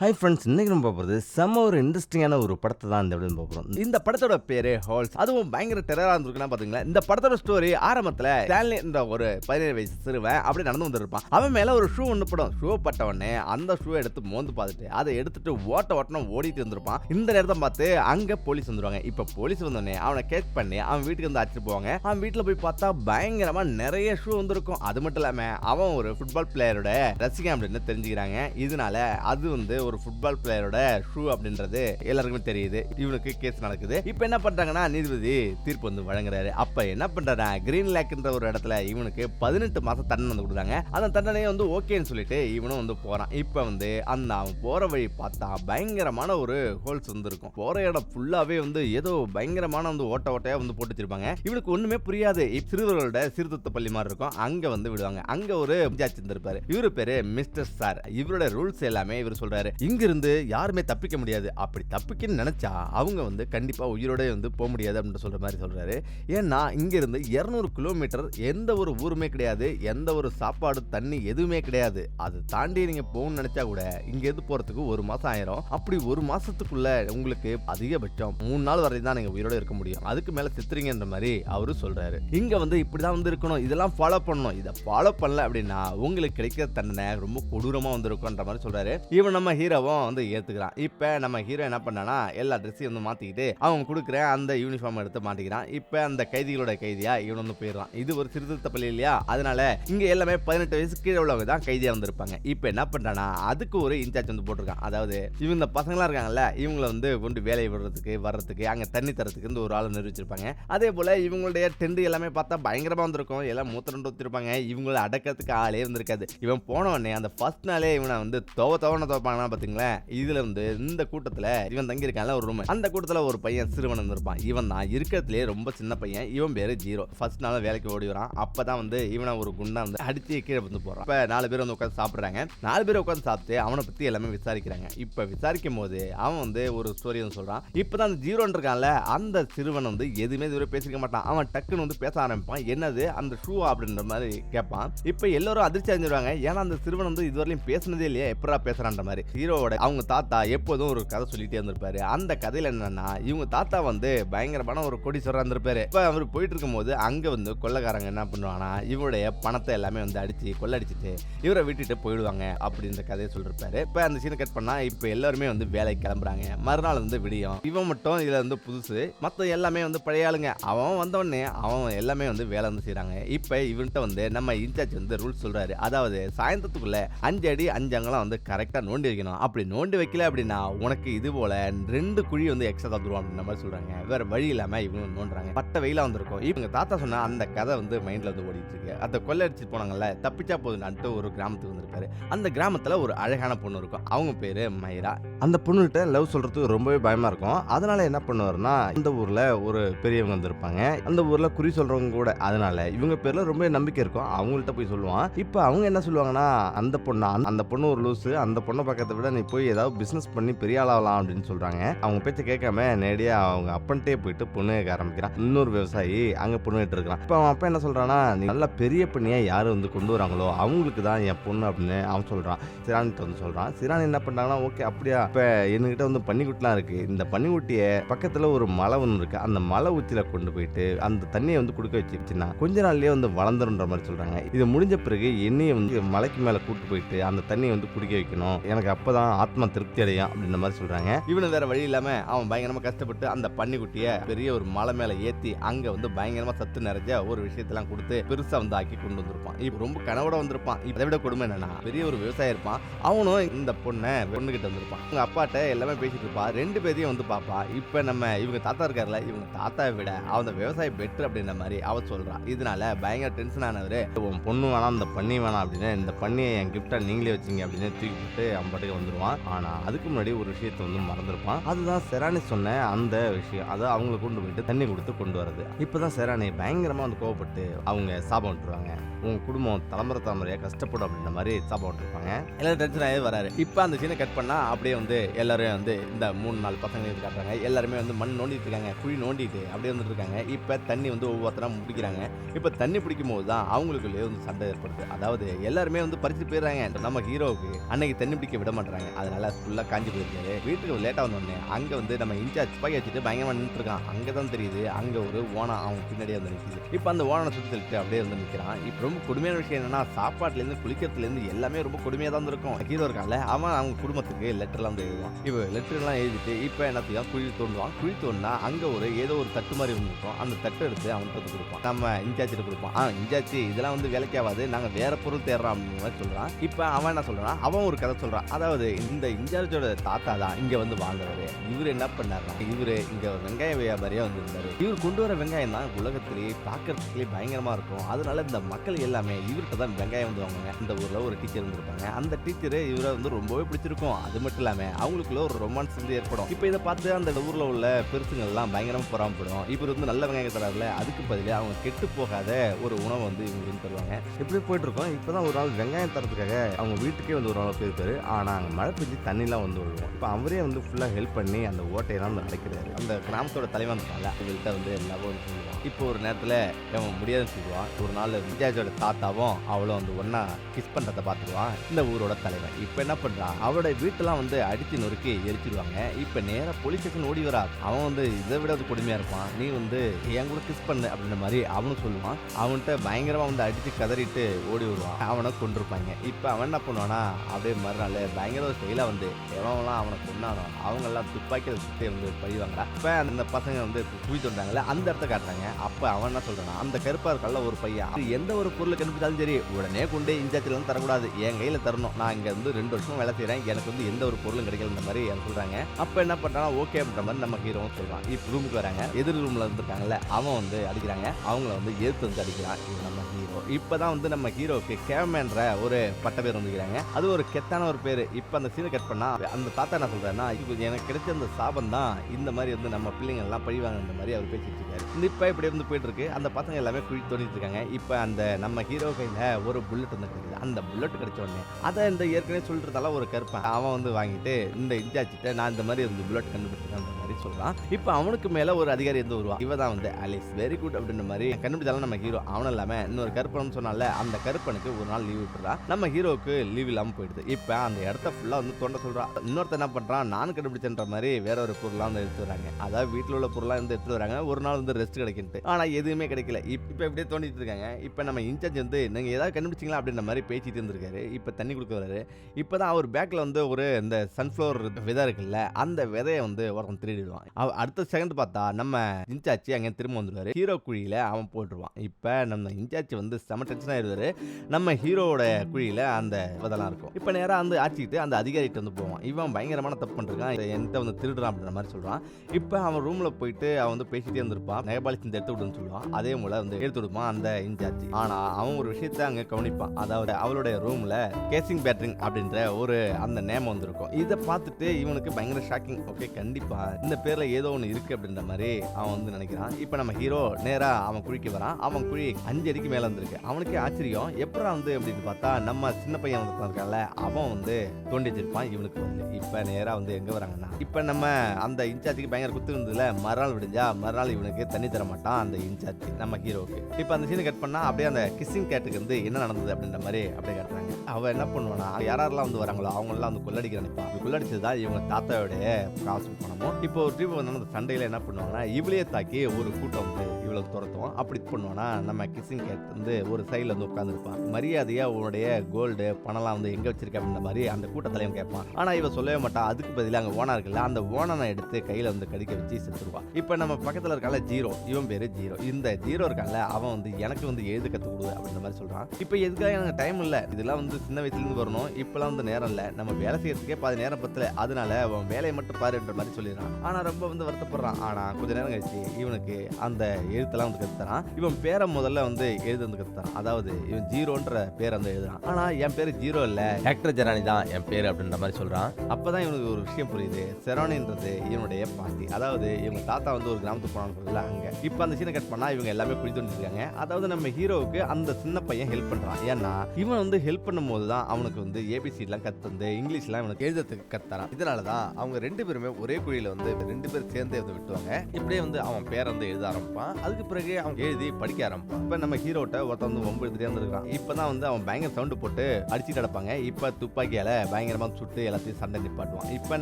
Hi friends இன்றைக்கி நம்ம பார்ப்பது செம்ம ஒரு இன்ட்ரெஸ்டிங்கான ஒரு படத்தை தான் இந்த அப்படின்னு பார்க்குறோம் இந்த படத்தோட பேரு ஹால்ஸ் அதுவும் பயங்கர டெரராக இருந்திருக்குன்னா பார்த்தீங்களா இந்த படத்தோட ஸ்டோரி ஆரம்பத்தில் ஸ்டான்லின்ற ஒரு பதினேழு வயசு சிறுவன் அப்படி நடந்து வந்துருப்பான். அவன் மேலே ஒரு ஷூ ஒன்று படம். ஷூ பட்ட உடனே அந்த ஷூ எடுத்து மோந்து பார்த்துட்டு அதை எடுத்துட்டு ஓட்ட ஓட்டணும் ஓடிட்டு இருந்திருப்பான். இந்த நேரத்தை பார்த்து அங்கே போலீஸ் வந்துருவாங்க. இப்போ போலீஸ் வந்தோடனே அவனை கேட் பண்ணி அவன் வீட்டுக்கு வந்து அழைச்சிட்டு போவாங்க. அவன் வீட்டில் போய் பார்த்தா பயங்கரமாக நிறைய ஷூ வந்திருக்கும். அது மட்டும் இல்லாமல் அவன் ஒரு ஃபுட்பால் பிளேயரோட ரசிகன் அப்படின்னு தெரிஞ்சுக்கிறாங்க. இதனால அது வந்து ஒரு ஃபுட்பால் பிளேயரோட ஷூ அப்படின்றது எல்லாருக்குமே தெரியுது. இவனுக்கு கேஸ் நடக்குது. இப்போ என்ன பண்றாங்கன்னா நீதிபதி தீர்ப்பு வந்து வழங்குறாரு. அப்ப என்ன பண்றாரு கிரீன் லேக்ன்ற ஒரு இடத்துல இவனுக்கு பதினெட்டு மாசம் தண்டனை வந்து கொடுத்தாங்க அந்த தண்டனையை வந்து ஓகேன்னு சொல்லிட்டு இவனும் வந்து போறான். இப்போ வந்து அந்த அவன் போற வழி பார்த்தா பயங்கரமான ஒரு ஹோல்ஸ் வந்து இருக்கும். போற இடம் ஃபுல்லாவே வந்து ஏதோ பயங்கரமான வந்து ஓட்ட ஓட்டையா வந்து போட்டு வச்சிருப்பாங்க. இவனுக்கு ஒண்ணுமே புரியாது. சிறுவர்களோட சீர்திருத்த பள்ளி மாதிரி இருக்கும். அங்க வந்து விடுவாங்க. அங்க ஒரு ஜட்ஜ் இருந்திருப்பாரு இவரு பேரு மிஸ்டர் சார். இவரோட ரூல்ஸ் எல்லாமே இவர் சொல்றாரு. இங்க இங்கிருந்து யாருமே தப்பிக்க முடியாது. அப்படி தப்பிக்கன்னு நினைச்சா அவங்க வந்து கண்டிப்பா உயிரோட வந்து போக முடியாது அப்படின்னு சொல்ற மாதிரி சொல்றாரு. ஏன்னா இங்கிருந்து இருநூறு கிலோமீட்டர் எந்த ஒரு ஊருமே கிடையாது. எந்த ஒரு சாப்பாடு தண்ணி எதுவுமே கிடையாது. அது தாண்டி நீங்க போகணும்னு நினைச்சா கூட இங்கேருந்து போறதுக்கு ஒரு மாசம் ஆயிரும். அப்படி ஒரு மாசத்துக்குள்ள உங்களுக்கு அதிகபட்சம் மூணு நாள் வரை தான் நீங்க உயிரோட இருக்க முடியும். அதுக்கு மேல செத்துறீங்கன்ற மாதிரி அவரு சொல்றாரு. இங்க வந்து இப்படிதான் வந்து இருக்கணும். இதெல்லாம் ஃபாலோ பண்ணணும். இதை ஃபாலோ பண்ணல அப்படின்னா உங்களுக்கு கிடைக்கிற தண்டனை ரொம்ப கொடூரமா வந்திருக்கும்ன்ற மாதிரி சொல்றாரு. இவன் நம்ம ஹீரோவும் வந்து ஏற்றுக்கிறான் இப்போ நம்ம ஹீரோ என்ன பண்ணானா எல்லா ட்ரெஸ்ஸையும் வந்து மாற்றிக்கிட்டு அவன் கொடுக்குற அந்த யூனிஃபார்ம் எடுத்து மாட்டிக்கிறான். இப்போ அந்த கைதிகளோட கைதியா இவன் வந்து போயிடுறான். இது ஒரு சிறுத்த பள்ளி இல்லையா? அதனால இங்கே எல்லாமே பதினெட்டு வயசு கீழே உள்ளவங்க தான் கைதியாக வந்திருப்பாங்க இப்போ என்ன பண்றானா அதுக்கு ஒரு இன்சார்ஜ் வந்து போட்டிருக்கான். அதாவது இவங்க இந்த இருக்காங்கல்ல இவங்கள வந்து கொண்டு வேலையை விடுறதுக்கு வர்றதுக்கு அங்கே தண்ணி தரத்துக்கு வந்து ஒரு ஆள் நிறுவிச்சிருப்பாங்க அதே போல் இவங்களுடைய டெண்டு எல்லாமே பார்த்தா பயங்கரமாக வந்திருக்கும். எல்லாம் மூத்த ஊற்றிருப்பாங்க இவங்கள அடக்கிறதுக்கு ஆளே வந்திருக்காது. இவன் போன உடனே அந்த ஃபர்ஸ்ட் நாளே இவனை வந்து தோவ தவண தோப்பாங்கன்னா பாத்தீங்களேன் இதுல இருந்து இந்த கூட்டத்துல இவன் தங்கியிருக்கான்ல ஒரு ரூம் அந்த கூட்டத்துல ஒரு பையன் சிறுவன் இருந்திருப்பான். இவன் தான் இருக்கிறதுலே ரொம்ப சின்ன பையன். இவன் பேரு ஜீரோ. ஃபர்ஸ்ட் நாள் வேலைக்கு ஓடி வரான். அப்பதான் வந்து இவனை ஒரு குண்டா வந்து அடிச்சு கீழே வந்து போறான் இப்ப நாலு பேர் வந்து உட்காந்து சாப்பிடுறாங்க. நாலு பேர் உட்காந்து சாப்பிட்டு அவனை பத்தி எல்லாமே விசாரிக்கிறாங்க. இப்ப விசாரிக்கும் போது அவன் வந்து ஒரு ஸ்டோரி வந்து சொல்றான். இப்பதான் அந்த ஜீரோன் இருக்கான்ல அந்த சிறுவன் வந்து எதுவுமே இதுவரை பேசிக்க மாட்டான். அவன் டக்குன்னு வந்து பேச ஆரம்பிப்பான். என்னது? அந்த ஷூ அப்படின்ற மாதிரி கேட்பான். இப்ப எல்லாரும் அதிர்ச்சி அடைஞ்சிருவாங்க. ஏன்னா அந்த சிறுவன் வந்து இதுவரையும் பேசினதே இல்லையா? எப்படா பேசுறான்ற மாதிரி. ஹீரோவோட அவங்க தாத்தா எப்போதும் ஒரு கதை சொல்லிட்டே இருந்திருப்பாரு. அந்த கதையில என்னன்னா இவங்க தாத்தா வந்து பயங்கரமான ஒரு கோடீஸ்வரா இருந்திருப்பாரு. இப்ப அவர் போயிட்டு இருக்கும்போது அங்க வந்து கொள்ளக்காரங்க என்ன பண்ணுவாங்கன்னா இவருடைய பணத்தை எல்லாமே வந்து அடிச்சு கொள்ளடிச்சிட்டு இவரை விட்டுட்டு போயிடுவாங்க அப்படின்ற கதையை சொல்லிருப்பாரு. இப்ப அந்த சீனை கட் பண்ணா இப்ப எல்லாருமே வந்து வேலைக்கு கிளம்புறாங்க. மறுநாள் வந்து விடியும். இவன் மட்டும் இதுல வந்து புதுசு. மத்த எல்லாமே வந்து பழைய ஆளுங்க. அவன் வந்தவொடனே அவன் எல்லாமே வந்து வேலை வந்து செய்யறாங்க இப்ப இவன்கிட்ட வந்து நம்ம இன்சார்ஜ் வந்து ரூல்ஸ் சொல்றாரு. அதாவது சாயந்தரத்துக்குள்ள அஞ்சு அடி அஞ்சு அங்கெல்லாம் வந்து கரெக்டா நோண்டி வைக்கணும் அப்படி நோண்டி வைக்கல அப்படின்னா உனக்கு இது போல ரெண்டு குழி வந்து எக்ஸ்ட்ரா தந்துடும் அப்படின்ற மாதிரி சொல்றாங்க. வேற வழி இல்லாம இவங்க நோண்டுறாங்க. பட்ட வெயிலா வந்திருக்கும். இவங்க தாத்தா சொன்ன அந்த கதை வந்து மைண்ட்ல வந்து ஓடிட்டு இருக்கு அந்த கொள்ளை போனாங்கல்ல தப்பிச்சா போதுன்னு ஒரு கிராமத்துக்கு வந்திருக்காரு. அந்த கிராமத்துல ஒரு அழகான பொண்ணு இருக்கும். அவங்க பேரு மயிரா அந்த பொண்ணுகிட்ட லவ் சொல்றதுக்கு ரொம்பவே பயமா இருக்கும். அதனால என்ன பண்ணுவாருன்னா இந்த ஊர்ல ஒரு பெரியவங்க வந்திருப்பாங்க. அந்த ஊர்ல குறி சொல்றவங்க கூட. அதனால இவங்க பேர்ல ரொம்ப நம்பிக்கை இருக்கும். அவங்கள்ட்ட போய் சொல்லுவான். இப்போ அவங்க என்ன சொல்லுவாங்கன்னா அந்த பொண்ணு? அந்த- அந்த பொண்ணு ஒரு லூசு. அந்த பொண்ணை பார்க்க பக்கத்தை விட நீ போய் ஏதாவது பிஸ்னஸ் பண்ணி பெரிய ஆளாகலாம் அப்படின்னு சொல்கிறாங்க அவங்க பேச்ச கேட்காம நேரடியாக அவங்க அப்பன்ட்டே போயிட்டு பொண்ணு கேட்க ஆரம்பிக்கிறான். இன்னொரு விவசாயி அங்கே பொண்ணு கேட்டு இருக்கான் இப்போ அவன் அப்பா என்ன சொல்கிறான்னா நீ நல்ல பெரிய பண்ணியா யார் வந்து கொண்டு வராங்களோ அவங்களுக்கு தான் என் பொண்ணு அப்படின்னு அவன் சொல்கிறான் சிரானிட்ட வந்து சொல்கிறான் சிரான் என்ன பண்ணுறாங்கன்னா ஓகே அப்படியா? இப்போ என்கிட்ட வந்து பன்னிக்குட்டிலாம் இருக்குது இந்த பன்னிக்குட்டியை பக்கத்தில் ஒரு மலை ஒன்று இருக்குது அந்த மலை உச்சியில் கொண்டு போயிட்டு அந்த தண்ணியை வந்து கொடுக்க வச்சிருச்சுன்னா கொஞ்ச நாள்லேயே வந்து வளர்ந்துருன்ற மாதிரி சொல்கிறாங்க இது முடிஞ்ச பிறகு என்னையை வந்து மலைக்கு மேலே கூட்டு போயிட்டு அந்த தண்ணியை வந்து குடிக்க வைக்கணும். எனக்கு அப்பதான் ஆத்மா திருப்தி அடையும் அப்படின்ற மாதிரி சொல்றாங்க. இவனு வேற வழி இல்லாம அவன் பயங்கரமா கஷ்டப்பட்டு அந்த பன்னிக்குட்டிய பெரிய ஒரு மலை மேல ஏத்தி அங்க வந்து பயங்கரமா சத்து நிறைஞ்ச ஒரு விஷயத்தெல்லாம் கொடுத்து பெருசா வந்து ஆக்கி கொண்டு வந்திருப்பான். இப்ப ரொம்ப கனவோட வந்திருப்பான். இதை விட கொடுமை என்னன்னா பெரிய ஒரு விவசாயி இருப்பான். அவனும் இந்த பொண்ணை பொண்ணுகிட்ட வந்திருப்பான். அவங்க அப்பாட்ட எல்லாமே பேசிட்டு இருப்பா. ரெண்டு பேரையும் வந்து பாப்பா. இப்ப நம்ம இவங்க தாத்தா இருக்கார்ல இவங்க தாத்தாவை விட அவன் விவசாயி பெட்ரு அப்படின்ற மாதிரி அவ சொல்றான் இதனால பயங்கர டென்ஷன் ஆனவரு உன் பொண்ணு வேணாம் இந்த பண்ணி வேணாம் அப்படின்னு இந்த பண்ணியை என் கிஃப்டா நீங்களே வச்சீங்க அப்படின்னு தூக்கி போட்டு அவன் பாட்டுக்கு வந்துருவான். ஆனா அதுக்கு முன்னாடி ஒரு விஷயத்தை வந்து மறந்துருப்பான். அதுதான் செரானி சொன்ன அந்த விஷயம். அதை அவங்களை கொண்டு போயிட்டு தண்ணி கொடுத்து கொண்டு வரது இப்பதான் செரானி பயங்கரமா வந்து கோவப்பட்டு அவங்க சாபம் விட்டுருவாங்க. உங்க குடும்பம் தலைமுறை தலைமுறையா கஷ்டப்படும் அப்படின்ற மாதிரி சாபம் விட்டுருப்பாங்க. எல்லாரும் டென்ஷன் ஆகி வராரு. இப்போ அந்த சீனை கட் பண்ணா அப்படியே வந்து எல்லாரும் வந்து இந்த மூணு நாலு பசங்க இது காட்டுறாங்க. எல்லாருமே வந்து மண் நோண்டிட்டு இருக்காங்க. குழி நோண்டிட்டு அப்படியே வந்துட்டு இருக்காங்க. இப்போ தண்ணி வந்து ஒவ்வொருத்தரா பிடிக்கிறாங்க இப்போ தண்ணி பிடிக்கும் போது தான் அவங்களுக்குள்ளே வந்து சண்டை ஏற்படுது. அதாவது எல்லாருமே வந்து பறிச்சு போயிடுறாங்க. நம்ம ஹீரோவுக்கு அன்னைக்கு தண்ணி பிடிக்க விட விட மாட்டாங்க அதனால ஃபுல்லாக காஞ்சி போயிருக்காரு. வீட்டுக்கு லேட்டாக வந்தோடனே அங்கே வந்து நம்ம இன்சார்ஜ் துப்பாக்கி வச்சுட்டு பயங்கரமாக நின்றுருக்கான் அங்கே தான் தெரியுது. அங்கே ஒரு ஓனம் அவன் பின்னாடியே வந்து நிற்கிது இப்போ அந்த ஓனனை சுற்றி சொல்லிட்டு அப்படியே வந்து நிற்கிறான் இப்போ ரொம்ப கொடுமையான விஷயம் என்னன்னா சாப்பாட்டுலேருந்து குளிக்கிறதுலேருந்து எல்லாமே ரொம்ப கொடுமையாக தான் இருக்கும் ஹீரோ இருக்கான்ல அவன் அவங்க குடும்பத்துக்கு லெட்டர்லாம் வந்து எழுதுவான். இப்போ லெட்டர்லாம் எழுதிட்டு இப்போ என்னத்தையும் குழி தோண்டுவான். குழி தோண்டினா அங்கே ஒரு ஏதோ ஒரு தட்டு மாதிரி ஒன்று இருக்கும். அந்த தட்டை எடுத்து அவன்கிட்ட வந்து கொடுப்பான். நம்ம இன்சார்ஜிட்டு கொடுப்பான். ஆ இன்சார்ஜி இதெல்லாம் வந்து வேலைக்கு ஆகாது. வேற பொருள் தேடுறோம் அப்படின்னு சொல்கிறான் இப்போ அவன் என்ன சொல்கிறான் அவன் ஒரு கதை சொல்கிறான் அதாவது இந்த இன்சார்ஜோட தாத்தா தான் இங்க வந்து வாழ்ந்தவர். இவர் என்ன பண்ணார்னா இவரு இங்க வெங்காய வியாபாரியா வந்திருந்தாரு. இவர் கொண்டு வர வெங்காயம் தான் உலகத்திலேயே பார்க்கறதுக்கே பயங்கரமா இருக்கும். அதனால இந்த மக்கள் எல்லாமே இவர்கிட்ட தான் வெங்காயம் வந்து வாங்குவாங்க. இந்த ஊர்ல ஒரு டீச்சர் இருந்திருப்பாங்க. அந்த டீச்சர் இவரை வந்து ரொம்பவே பிடிச்சிருக்கும். அது மட்டும் இல்லாம அவங்களுக்குள்ள ஒரு ரொமான்ஸ் வந்து ஏற்படும். இப்போ இதை பார்த்து அந்த ஊர்ல உள்ள பெருசுங்கள்லாம் எல்லாம் பயங்கரமா பொறாமப்படும். இவர் வந்து நல்ல வெங்காயம் தராருல அதுக்கு பதிலே அவங்க கெட்டு போகாத ஒரு உணவு வந்து இவங்களுக்கு தருவாங்க. இப்படி போயிட்டு இருக்கோம். இப்பதான் ஒரு நாள் வெங்காயம் தரதுக்காக அவங்க வீட்டுக்கே வந்து ஒரு நாள் போயிருப்பாரு ஆனா அங்க மழை பெஞ்சு தண்ணிலாம் வந்து விழுவோம் இப்போ அவரே வந்து ஃபுல்லா ஹெல்ப் பண்ணி அந்த ஓட்டையெல்லாம் வந்து அடைக்கிறாரு. அந்த கிராமத்தோட தலைவன் இருக்காங்க இவர்கிட்ட வந்து எல்லாரும் சொல்லுவான். இப்போ ஒரு நேரத்துல அவன் முடியாதுன்னு சொல்லுவான். ஒரு நாள் விஜயாஜோட தாத்தாவும் அவளும் வந்து ஒண்ணா கிஸ் பண்றதை பார்த்துருவான். இந்த ஊரோட தலைவன். இப்போ என்ன பண்றான்? அவரோட வீட்டெல்லாம் வந்து அடிச்சு நொறுக்கி எரிச்சிருவாங்க. இப்போ நேரா போலீஸ் ஸ்டேஷன் ஓடி வரா அவன் வந்து இதை விட அது கொடுமையா இருப்பான். நீ வந்து என் கூட கிஸ் பண்ணு அப்படின்ற மாதிரி அவனும் சொல்லுவான். அவன்கிட்ட பயங்கரமா வந்து அடிச்சு கதறிட்டு ஓடி வருவான். அவனை கொண்டிருப்பாங்க இப்போ அவன் என்ன பண்ணுவானா அப்படியே மறுநாள் பயங்கர ஒரு செயலாக வந்து எவன்லாம் அவனை கொண்டானோ அவங்கெல்லாம் துப்பாக்கியில் சுற்றி வந்து பழிவாங்கடா இப்போ அந்த பசங்க வந்து குழி தோண்டாங்கல்ல அந்த இடத்த காட்டுறாங்க. அப்போ அவன் என்ன சொல்கிறான் அந்த கருப்பாக இருக்கல்ல ஒரு பையன் அது எந்த ஒரு பொருளை கண்டுபிடிச்சாலும் சரி உடனே கொண்டு இன்சார்ஜ்லாம் தரக்கூடாது. என் கையில் தரணும். நான் இங்கே வந்து ரெண்டு வருஷம் வேலை செய்கிறேன் எனக்கு வந்து எந்த ஒரு பொருளும் கிடைக்கல இந்த மாதிரி எனக்கு சொல்கிறாங்க அப்போ என்ன பண்றானா ஓகே அப்படின்ற மாதிரி நம்ம ஹீரோவும் சொல்கிறான் இப்போ ரூமுக்கு வராங்க. எதிர் ரூமில் இருந்திருக்காங்கல்ல அவன் வந்து அடிக்கிறாங்க. அவங்கள வந்து எதிர்த்து வந்து அடிக்கிறான். இது நம்ம ஹீரோ இப்போ தான் வந்து நம்ம ஹீரோவுக்கு கேமன்ற ஒரு பட்ட பேர் வந்துக்கிறாங்க அது ஒரு கெத்தான ஒரு பேர். இப்போ அந்த சீனை கட் பண்ணா அந்த தாத்தா என்ன சொல்றாருன்னா எனக்கு கிடைச்ச அந்த சாபம் தான். இந்த மாதிரி வந்து நம்ம பிள்ளைங்க எல்லாம் பழிவாங்க இந்த மாதிரி அவர் பேசிட்டு இருக்காரு. இப்போ இப்படி வந்து போயிட்டு இருக்கு. அந்த பசங்க எல்லாமே குழி தோண்டிட்டு இருக்காங்க. இப்போ அந்த நம்ம ஹீரோ கையில ஒரு புல்லட் வந்து கிடைக்குது. அந்த புல்லட் கிடைச்ச உடனே அதை இந்த ஏற்கனவே சொல்றதால ஒரு கருப்பன். அவன் வந்து வாங்கிட்டு இந்த இன்சார்ஜிட்ட நான் இந்த மாதிரி இருந்து புல்லட் கண்டுபிடிச்சிருக்கேன் அந்த மாதிரி சொல்றான். இப்போ அவனுக்கு மேல ஒரு அதிகாரி வந்து வருவான் இவ தான் வந்து அலிஸ் வெரி குட் அப்படின்ற மாதிரி கண்டுபிடிச்சாலும் நம்ம ஹீரோ அவனும் இல்லாம இன்னொரு கருப்பன் சொன்னால அந்த கருப்பனுக்கு ஒரு நாள் லீவ் விட்டுறான். நம்ம ஹீரோவுக்கு லீவ் இல்லாம போயிடுது. இப்போ அந்த இடத்த ஃபுல்லாக வந்து தோண்ட சொல்கிறான் இன்னொருத்த என்ன பண்ணுறான் நான் கண்டுபிடிச்சன்ற மாதிரி வேற ஒரு பொருளாக வந்து எடுத்து வராங்க அதாவது வீட்டில் உள்ள பொருளாக வந்து எடுத்து வராங்க ஒரு நாள் வந்து ரெஸ்ட் கிடைக்கிட்டு ஆனால் எதுவுமே கிடைக்கல. இப்போ இப்படியே தோண்டிட்டு இருக்காங்க. இப்போ நம்ம இன்சார்ஜ் வந்து நீங்கள் ஏதாவது கண்டுபிடிச்சிங்களா? அப்படின்ற மாதிரி பேசிட்டு இருந்திருக்காரு. இப்போ தண்ணி கொடுக்க வராரு இப்போதான் அவர் பேக்கில் வந்து ஒரு இந்த சன்ஃப்ளவர் விதை இருக்குல்ல அந்த விதையை வந்து ஒருத்தன் திருடிடுவான். அவ- அடுத்த செகண்ட் பார்த்தா நம்ம இன்சார்ஜ் அங்கே திரும்ப வந்துடுவார் ஹீரோ குழியில் அவன் போட்டுருவான். இப்போ நம்ம இன்சார்ஜ் வந்து செம டென்ஷன் ஆயிடுவாரு. நம்ம ஹீரோவோட குழியில் அந்த விதெல்லாம் இருக்கும். இப்போ நேராக வந்து பேசிக்கிட்டு அந்த அதிகாரிகிட்ட வந்து போவான். இவன் பயங்கரமான தப்பு பண்ணிருக்கான். இதை என்கிட்ட வந்து திருடுறான் அப்படின்ற மாதிரி சொல்கிறான் இப்போ அவன் ரூமில் போயிட்டு அவன் வந்து பேசிகிட்டே இருந்திருப்பான். நெகபாலிஸ் இந்த எடுத்து விடுன்னு சொல்லுவான். அதே போல வந்து எடுத்து விடுப்பான் அந்த இன்சார்ஜ். ஆனால் அவன் ஒரு விஷயத்த அங்கே கவனிப்பான். அதாவது அவளுடைய ரூமில் கேசிங் பேட்டரிங் அப்படின்ற ஒரு அந்த நேம் வந்திருக்கும். இதை பார்த்துட்டு இவனுக்கு பயங்கர ஷாக்கிங் ஓகே கண்டிப்பாக இந்த பேரில் ஏதோ ஒன்று இருக்குது அப்படின்ற மாதிரி அவன் வந்து நினைக்கிறான். இப்போ நம்ம ஹீரோ நேராக அவன் குழிக்கு வரான். அவன் குழி அஞ்சு அடிக்கு மேலே வந்திருக்கு. அவனுக்கே ஆச்சரியம். எப்படா வந்து அப்படின்னு பார்த்தா நம்ம சின்ன பையன் வந்து இருக்கான்ல அவன் வந்து தோண்டி வச்சிருப்பான் இவனுக்கு வந்து. இப்போ நேராக வந்து எங்கே வராங்கன்னா இப்போ நம்ம அந்த இன்சார்ஜுக்கு பயங்கர குத்து இருந்ததுல மறுநாள் விடிஞ்சா மறுநாள் இவனுக்கு தண்ணி தர மாட்டான் அந்த இன்சார்ஜ் நம்ம ஹீரோவுக்கு. இப்போ அந்த சீனை கட் பண்ணால் அப்படியே அந்த கிஸ்ஸிங் கேட்டுக்கு வந்து என்ன நடந்தது அப்படின்ற மாதிரி அப்படியே காட்டுறாங்க அவள் என்ன பண்ணுவானா யாரெல்லாம் வந்து வராங்களோ அவங்களாம் வந்து கொள்ளடிக்க நினைப்பான். கொள்ளடிச்சது தான் இவங்க தாத்தாவுடைய காசு பணமும் இப்போ ஒரு ட்ரிப் வந்து அந்த சண்டையில் என்ன பண்ணுவாங்கன்னா இவளையே தாக்கி ஒரு கூட்டம் வந்து இவ்வளோ துரத்துவோம் அப்படி பண்ணுவோன்னா நம்ம கிஸ்ஸிங் கேட் வந்து ஒரு சைடில் வந்து உட்காந்துருப்பான் மரியாதையாக உன்னுடைய கோல்டு பணம்லாம் வந்து எங்கே வச்சிருக்க அப்படின்ற மாதிரி அந்த கூட்டத்திலையும் கேட்பான். ஆனால் இவன் சொல்லவே மாட்டான். அதுக்கு பதிலாக அங்கே ஓனா இருக்குல்ல அந்த ஓனனை எடுத்து கையில் வந்து கடிக்க வச்சு செத்துருவான். இப்போ நம்ம பக்கத்தில் இருக்கால ஜீரோ. இவன் பேர் ஜீரோ. இந்த ஜீரோ இருக்கால அவன் வந்து எனக்கு வந்து எழுது கற்றுக் கொடு அப்படின்ற மாதிரி சொல்கிறான் இப்போ எதுக்காக எனக்கு டைம் இல்லை? இதெல்லாம் வந்து சின்ன வயசுலேருந்து வரணும். இப்போலாம் வந்து நேரம் இல்லை. நம்ம வேலை செய்யறதுக்கே பாதி நேரம் பத்தல. அதனால அவன் வேலையை மட்டும் பாருன்ற மாதிரி சொல்லிடுறான். ஆனால் ரொம்ப வந்து வருத்தப்படுறான். ஆனால் கொஞ்ச நேரம் கழிச்சு இவனுக்கு அந்த எழுத்தெல்லாம் வந்து கத்துறான் இவன் பேரை முதல்ல வந்து எழுத வந்து கத்துறான் அதாவது இவன் ஜீரோன்ற பேர் வந்து எழுதுறான். ஆனா என் பேரு ஜீரோ இல்ல. ஹேக்டர் ஜெரானி தான் என் பேர் அப்படின்ற மாதிரி சொல்றான். அப்பதான் இவனுக்கு ஒரு விஷயம் புரியுது. செரானின்றது இவனுடைய பாட்டி. அதாவது இவங்க தாத்தா வந்து ஒரு கிராமத்துக்கு போனான்னு அங்க. இப்ப அந்த சீனை கட் பண்ணா இவங்க எல்லாமே குழி தோண்டிருக்காங்க அதாவது நம்ம ஹீரோவுக்கு அந்த சின்ன பையன் ஹெல்ப் பண்றான். ஏன்னா இவன் வந்து ஹெல்ப் பண்ணும்போது தான் அவனுக்கு வந்து ஏபிசி எல்லாம் கத்து வந்து இங்கிலீஷ்லாம் இவனுக்கு எழுதத்துக்கு கத்துறான் இதனால தான் அவங்க ரெண்டு பேருமே ஒரே குழியில வந்து ரெண்டு பேரும் சேர்ந்தே வந்து விட்டுவாங்க இப்படியே வந்து அவன் பேரை வந்து எழுத ஆரம்பிப்பான். அதுக்கு பிறகு அவன் எழுதி படிக்க ஆரம்பிப்பான் இப்போ நம்ம ஹீரோட்ட ஒருத்தன் வந்து ஒன்பது எழுதிட்டே இப்போ தான் வந்து அவன் பயங்கர சவுண்டு போட்டு அடிச்சுட்டு கிடப்பாங்க. இப்போ துப்பாக்கியால பயங்கரமாக சுட்டு எல்லாத்தையும் சண்டை நிப்பாட்டுவான். இப்போ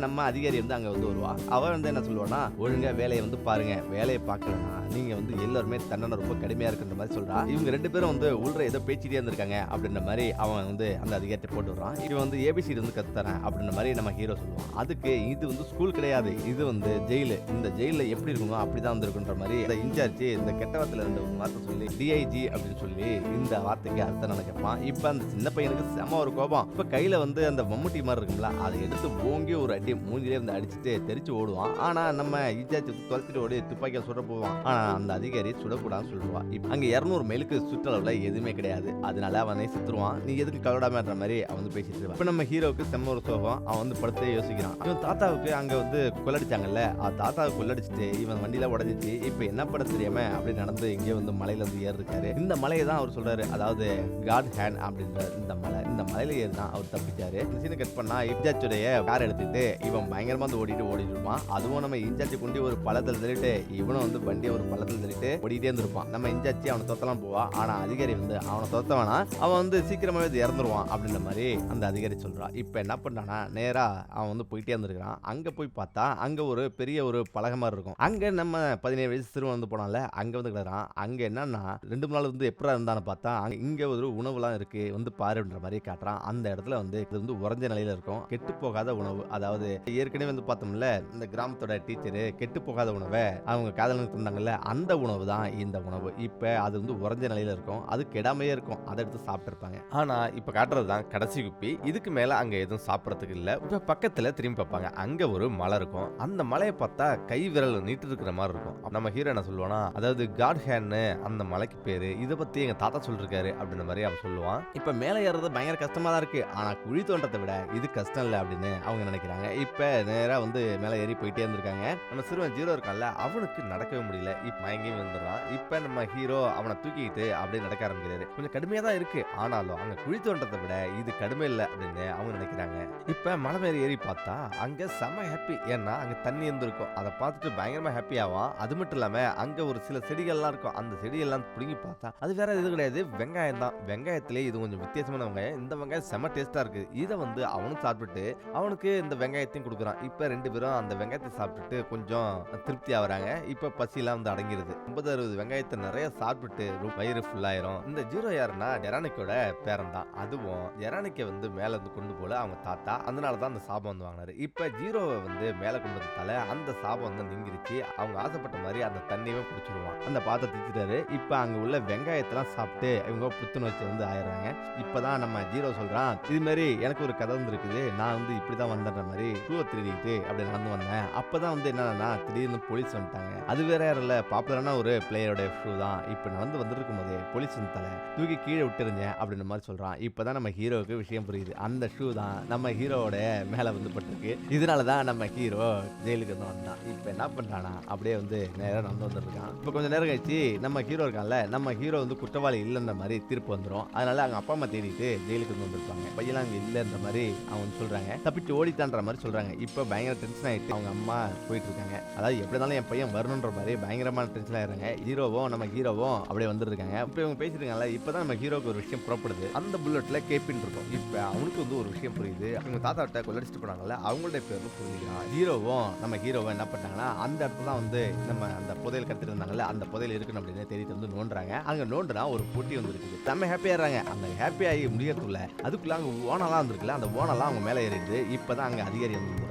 நம்ம அதிகாரி வந்து அங்கே வந்து வருவா. அவன் வந்து என்ன சொல்லுவான்னா ஒழுங்காக வேலையை வந்து பாருங்க. வேலையை பார்க்கலன்னா நீங்க வந்து எல்லாருமே தண்டனை ரொம்ப கடுமையா இருக்குன்ற மாதிரி சொல்றா. இவங்க ரெண்டு பேரும் வந்து உள்ள ஏதோ பேச்சிட்டே இருந்திருக்காங்க. அப்படின்ற மாதிரி அவன் வந்து அந்த அதிகாரத்தை போட்டு விடுறான். இவன் வந்து ஏபிசிடி வந்து கத்துறேன் அப்படின்ற மாதிரி நம்ம ஹீரோ சொல்லுவான். அதுக்கு இது வந்து ஸ்கூல் கிடையாது. இது வந்து ஜெயிலு இந்த ஜெயில எப்படி இருக்கணும்? அப்படிதான் வந்திருக்குன்ற மாதிரி இன்சார்ஜ் இந்த கெட்ட வார்த்தையில ரெண்டு வார்த்தை சொல்லி டிஐஜி அப்படின்னு சொல்லி இந்த வார்த்தைக்கு அர்த்தம் நினைக்கப்பான் இப்போ அந்த சின்ன பையனுக்கு செம ஒரு கோபம். இப்போ கையில் வந்து அந்த மம்முட்டி மாதிரி இருக்கும்ல அதை எடுத்து ஓங்கி ஒரு அடி மூஞ்சிலே வந்து அடிச்சுட்டு தெரிச்சு ஓடுவான். ஆனால் நம்ம இஜாச்சி வந்து துரத்திட்டு ஓடி துப்பாக்கியால் சுட போவான். ஆனால் அந்த அதிகாரி சுடக்கூடாதுன்னு சொல்லுவான் இப்போ அங்கே இரநூறு மைலுக்கு சுற்றளவில் எதுவுமே கிடையாது. அதனால அவனை சுற்றுவான் நீ எதுக்கு கவடாமன்ற மாதிரி அவன் வந்து பேசிட்டு இருப்பான். நம்ம ஹீரோவுக்கு செம்ம ஒரு சோகம். அவன் வந்து படுத்தே யோசிக்கிறான். இவன் தாத்தாவுக்கு அங்கே வந்து கொள்ளடிச்சாங்கல்ல. அது தாத்தாவுக்கு கொள்ளடிச்சிட்டு இவன் வண்டியில் உடஞ்சிச்சு. இப்போ என்ன பட தெரியாம அப்படி நடந்து எங்கேயோ வந்து மலையில வந்து ஏறிருக்காரு. இந்த மலையை தான் அவர் சொல்றாரு அதாவது காட் ஹேண்ட் அப்படின்ற இந்த மலை இந்த மலையில ஏறி தான் அவர் தப்பிச்சாரு. இந்த சீனை கட் பண்ணா இப்ஜாச்சுடைய கார் எடுத்துட்டு இவன் பயங்கரமா வந்து ஓடிட்டு ஓடிட்டு இருப்பான். அதுவும் நம்ம இன்ஜாச்சி கொண்டு ஒரு பள்ளத்தில் தள்ளிட்டு இவனும் வந்து வண்டியை ஒரு பள்ளத்தில் தள்ளிட்டு ஓடிட்டே இருந்திருப்பான். நம்ம இன்ஜாச்சி அவனை தொத்தலாம் போவான் ஆனா அதிகாரி வந்து அவனை தொத்தவனா அவன் வந்து சீக்கிரமாவே இது இறந்துருவான் அப்படின்ற மாதிரி அந்த அதிகாரி சொல்றான் இப்போ என்ன பண்ணானா நேரா அவன் வந்து போயிட்டே இருந்திருக்கான் அங்க போய் பார்த்தா அங்க ஒரு பெரிய ஒரு பழக மாதிரி இருக்கும். அங்க நம்ம பதினேழு வயசு சிறுவன் வந்து போனால அங்கே வந்து கிடறான் அங்கே என்னன்னா ரெண்டு மூணு நாள் வந்து எப்படா இருந்தான்னு பார்த்தா அங்க இங்கே ஒரு உணவுலாம் இருக்கு வந்து பாருன்ற மாதிரி காட்டுறான். அந்த இடத்துல வந்து இது வந்து உறைஞ்ச நிலையில இருக்கும். கெட்டு போகாத உணவு. அதாவது ஏற்கனவே வந்து பார்த்தோம்ல இந்த கிராமத்தோட டீச்சரு கெட்டு போகாத உணவை அவங்க காதலுக்கு தந்தாங்கல்ல அந்த உணவு தான் இந்த உணவு. இப்போ அது வந்து உறைஞ்ச நிலையில இருக்கும். அது கெடாமையே இருக்கும். அதை எடுத்து சாப்பிட்டுருப்பாங்க. ஆனால் இப்போ காட்டுறது தான் கடைசி குப்பி. இதுக்கு மேலே அங்கே எதுவும் சாப்பிட்றதுக்கு இல்லை. இப்போ பக்கத்தில் திரும்பி பார்ப்பாங்க. அங்கே ஒரு மலை இருக்கும். அந்த மலையை பார்த்தா கை விரல் நீட்டு இருக்கிற மாதிரி இருக்கும். நம்ம ஹீரோ என்ன சொல்லுவானா அதாவது காட் ஹேன்னு அந்த மலைக்கு பேர். இதை பத்தி எங்க தாத்தா சொல்லிருக்காரு அப்படின்ற மாதிரி அவன் சொல்லுவான். இப்ப மேலே ஏறது பயங்கர கஷ்டமா தான் இருக்கு. ஆனா குழி தோன்றத்தை விட இது கஷ்டம் இல்லை அப்படின்னு அவங்க நினைக்கிறாங்க. இப்ப நேரா வந்து மேலே ஏறி போயிட்டே இருந்திருக்காங்க. நம்ம சிறுவன் ஜீரோ இருக்கான்ல அவனுக்கு நடக்கவே முடியல. இப்போ மயங்கியும் வந்துடுறான் இப்ப நம்ம ஹீரோ அவனை தூக்கிக்கிட்டு அப்படியே நடக்க ஆரம்பிக்கிறாரு. கொஞ்சம் கடுமையா தான் இருக்கு. ஆனாலும் அங்க குழி தோன்றத்தை விட இது கடுமை இல்லை அப்படின்னு அவங்க நினைக்கிறாங்க. இப்ப மலை மேலே ஏறி பார்த்தா அங்க செம ஹாப்பி ஏன்னா அங்க தண்ணி இருந்திருக்கும். அதை பார்த்துட்டு பயங்கரமாக ஹாப்பி ஆவான். அது மட்டும் இல்லாம அங்க ஒரு சில செடிகள்லாம் இருக்கும். அந்த செடியெல்லாம் பிடுங்கி பார்த்தா அது வேற எது கிடையாது. வெங்காயம் தான். வெங்காயத்திலே இது கொஞ்சம் வித்தியாசமான வெங்காயம். இந்த வெங்காயம் செம டேஸ்டா இருக்கு. இதை வந்து அவனும் சாப்பிட்டுட்டு அவனுக்கு இந்த வெங்காயத்தையும் கொடுக்குறான். இப்போ ரெண்டு பேரும் அந்த வெங்காயத்தை சாப்பிட்டுட்டு கொஞ்சம் திருப்தி ஆகுறாங்க. இப்போ பசியெல்லாம் வந்து அடங்கிருது. ஐம்பது அறுபது வெங்காயத்தை நிறைய சாப்பிட்டுட்டு வயிறு ஃபுல்லாயிரும் இந்த ஜீரோ யாருன்னா ஜெரானிக்கோட பேரன் தான். அதுவும் ஜெரானிக்கை வந்து மேல வந்து கொண்டு போல அவங்க தாத்தா. அதனால தான் அந்த சாபம் வந்து வாங்கினாரு. இப்போ ஜீரோவை வந்து மேலே கொண்டு வந்ததால அந்த சாபம் வந்து நீங்கிருச்சு. அவங்க ஆசைப்பட்ட மாதிரி அந்த தண்ணியுமே குடிச்சிருவான் அந்த பாத்திரம் திட்டாரு இப்போ அங்கே உள்ள வெங்காயத்தெல்லாம் சாப்பிட்டு இவங்க புத்துணர்ச்சி வந்து ஆயிடுறாங்க. இப்பதான் நம்ம ஜீரோ சொல்றான் இது மாதிரி எனக்கு ஒரு கதை வந்துருக்குது. நான் வந்து இப்படிதான் வந்தேன்ற மாதிரி ஷூவை திருடிட்டு அப்படி நடந்து வந்தேன். அப்பதான் வந்து என்னன்னா திடீர்னு போலீஸ் வந்துட்டாங்க. அது வேற யாரும் இல்லை. பாப்புலரான ஒரு பிளேயரோட ஷூ தான். இப்போ நான் வந்து வந்திருக்கும் போதே போலீஸ் வந்துட்டாங்க தூக்கி கீழே விட்டுருந்தேன் அப்படின்ற மாதிரி சொல்றான். இப்பதான் நம்ம ஹீரோவுக்கு விஷயம் புரியுது. அந்த ஷூ தான் நம்ம ஹீரோவோட மேலே வந்து பட்டிருக்கு. இதனால தான் நம்ம ஹீரோ ஜெயிலுக்கு வந்து வந்தான். இப்போ என்ன பண்ணுறானா அப்படியே வந்து நேராக நடந்து வந்துருக்கான். இப்போ கொஞ்சம் நேரம் கழிச்சு நம்ம ஹீரோ இருக்கான்ல நம்ம ஹீரோ வந்து குற்றவாளி இல்லைன்ற மாதிரி தீர்ப்பு வந்துடும் அதனால அவங்க அப்பா அம்மா தேடிட்டு ஜெயிலுக்கு வந்து வந்திருப்பாங்க. பையன் அங்கே இல்லைன்ற மாதிரி அவங்க சொல்றாங்க. தப்பிச்சு ஓடித்தான்ற மாதிரி சொல்றாங்க. இப்போ பயங்கர டென்ஷன் ஆகிட்டு அவங்க அம்மா போயிட்டு இருக்காங்க. அதாவது எப்படி இருந்தாலும் என் பையன் வரணுன்ற மாதிரி பயங்கரமான டென்ஷன் ஆயிடுறாங்க ஹீரோவும் நம்ம ஹீரோவும் அப்படியே வந்துருக்காங்க. இப்போ இவங்க பேசிருக்காங்கல்ல இப்போதான் நம்ம ஹீரோக்கு ஒரு விஷயம் புறப்படுது. அந்த புல்லட்டில் கேப்பின் இருக்கும். இப்போ அவனுக்கு வந்து ஒரு விஷயம் புரியுது. இவங்க தாத்தாட்ட கொள்ளடிச்சிட்டு போனாங்கல்ல அவங்களுடைய பேர் வந்து புரிஞ்சுக்கலாம். ஹீரோவும் நம்ம ஹீரோவும் என்ன பண்ணாங்கன்னா அந்த இடத்துல தான் வந்து நம்ம அந்த புதையல் கற்றுட்டு இருந்தாங்கல்ல அந்த புதையில் இருக்கணும் அப்படின்னு தேடி வந்து நோண்டுறாங்க. அங்க நோண்டுனா ஒரு போட்டி வந்துருக்குது. செம்ம ஹாப்பியாடுறாங்க அந்த ஹாப்பி ஆகி முடியறதுக்குள்ள அதுக்குள்ள அங்க ஓனெல்லாம் வந்துருக்குல்ல அந்த ஓனெல்லாம் அவங்க மேலே ஏறிடுது இப்பதான் அங்க அதிகாரி வந்து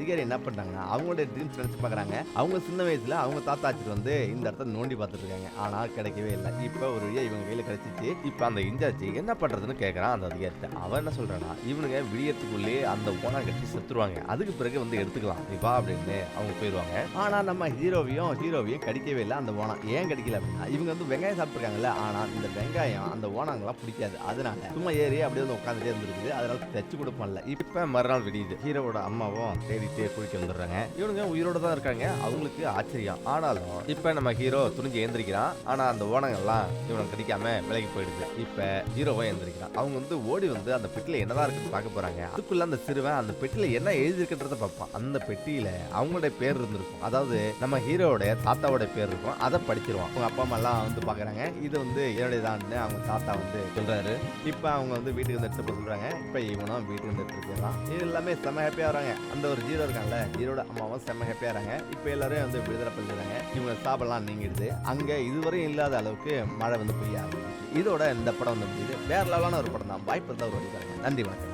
அதிகாரி என்ன பண்ணுறாங்கன்னா அவங்களோட ட்ரீம்ஸ் நினச்சி பார்க்குறாங்க அவங்க சின்ன வயசில் அவங்க தாத்தா ஆச்சு வந்து இந்த இடத்த நோண்டி பார்த்துருக்காங்க ஆனால் கிடைக்கவே இல்லை. இப்போ ஒரு வழியாக இவங்க கையில் கிடச்சிச்சு. இப்போ அந்த இன்சார்ஜ் என்ன பண்ணுறதுன்னு கேட்குறான் அந்த அதிகாரிட்ட. அவன் என்ன சொல்கிறான்னா இவனுங்க விடியறதுக்குள்ளே அந்த ஓனா கட்டி செத்துருவாங்க. அதுக்கு பிறகு வந்து எடுத்துக்கலாம். நீ வா அப்படின்னு அவங்க போயிடுவாங்க ஆனால் நம்ம ஹீரோவையும் ஹீரோவையும் கடிக்கவே இல்லை அந்த ஓனா ஏன் கடிக்கல அப்படின்னா இவங்க வந்து வெங்காயம் சாப்பிட்டுருக்காங்கல்ல. ஆனால் இந்த வெங்காயம் அந்த ஓனாங்கெல்லாம் பிடிக்காது. அதனால சும்மா ஏறி அப்படியே வந்து உட்காந்துட்டே இருந்திருக்குது. அதனால தச்சு கூட பண்ணல. மறுநாள் விடியுது. ஹீரோவோட அம்மாவும் தேடி தூக்கிட்டு குளிக்க வந்துடுறாங்க. இவனுங்க உயிரோட தான் இருக்காங்க. அவங்களுக்கு ஆச்சரியம். ஆனாலும் இப்ப நம்ம ஹீரோ துணிஞ்சு எழுந்திரிக்கிறான் ஆனா அந்த ஓனங்கள்லாம் இவனை கிடைக்காம விலகி போயிடுது. இப்ப ஹீரோவும் எழுந்திரிக்கிறான் அவங்க வந்து ஓடி வந்து அந்த பெட்டியில் என்னதான் இருக்குன்னு பார்க்க போறாங்க. அதுக்குள்ள அந்த சிறுவன் அந்த பெட்டியில் என்ன எழுதியிருக்கின்றத பார்ப்பான். அந்த பெட்டியில அவங்களுடைய பேர் இருந்திருக்கும். அதாவது நம்ம ஹீரோவோட தாத்தாவோட பேர் இருக்கும். அதை படிச்சிருவான். அவங்க அப்பா அம்மா எல்லாம் வந்து பாக்குறாங்க இது வந்து என்னுடையதான்னு அவங்க தாத்தா வந்து சொல்றாரு. இப்ப அவங்க வந்து வீட்டுக்கு வந்து எடுத்து போக சொல்றாங்க. இப்ப இவனும் வீட்டுக்கு வந்து எடுத்து போயிடலாம் இது எல்லாமே செம ஹாப்பியா வராங்க. அந்த ஒரு ஜீரோ இருக்காங்கல்ல ஹீரோட அம்மாவும் செம்ம ஹாப்பியா இருக்காங்க. இப்போ எல்லாரும் வந்து விடுதலை பண்ணிடுறாங்க இவங்க சாப்பிடலாம் நீங்கிடுது. அங்கே இதுவரையும் இல்லாத அளவுக்கு மழை வந்து பெய்ய ஆரம்பிச்சு இதோட இந்த படம் வந்து முடியுது. வேற லெவலான ஒரு படம் தான். வாய்ப்பு இருந்தால் ஒரு நன்றி வணக்கம்.